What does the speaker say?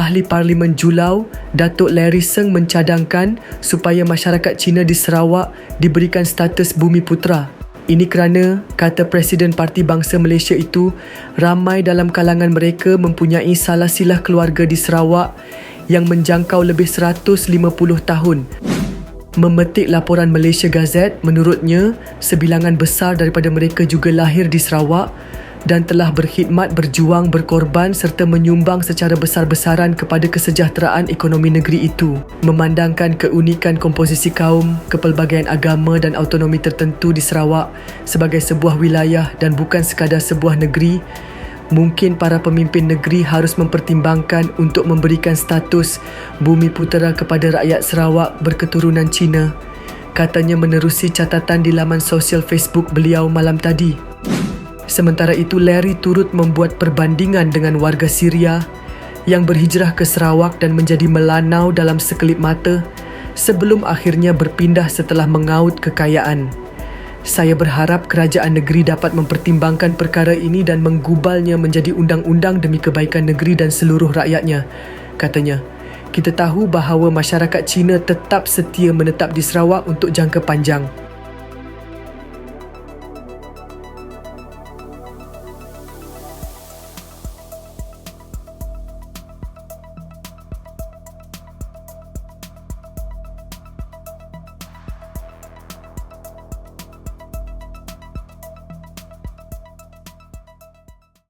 Ahli Parlimen Julau, Datuk Larry Seng mencadangkan supaya masyarakat Cina di Sarawak diberikan status bumi putera. Ini kerana, kata Presiden Parti Bangsa Malaysia itu, ramai dalam kalangan mereka mempunyai salah silah keluarga di Sarawak yang menjangkau lebih 150 tahun. Memetik laporan Malaysia Gazette, menurutnya, sebilangan besar daripada mereka juga lahir di Sarawak dan telah berkhidmat, berjuang, berkorban serta menyumbang secara besar-besaran kepada kesejahteraan ekonomi negeri itu. Memandangkan keunikan komposisi kaum, kepelbagaian agama dan autonomi tertentu di Sarawak sebagai sebuah wilayah dan bukan sekadar sebuah negeri, mungkin para pemimpin negeri harus mempertimbangkan untuk memberikan status bumi putera kepada rakyat Sarawak berketurunan Cina. Katanya menerusi catatan di laman sosial Facebook beliau malam tadi. Sementara itu, Larry turut membuat perbandingan dengan warga Syria yang berhijrah ke Sarawak dan menjadi melanau dalam sekelip mata sebelum akhirnya berpindah setelah mengaut kekayaan. Saya berharap kerajaan negeri dapat mempertimbangkan perkara ini dan menggubalnya menjadi undang-undang demi kebaikan negeri dan seluruh rakyatnya, katanya. Kita tahu bahawa masyarakat Cina tetap setia menetap di Sarawak untuk jangka panjang.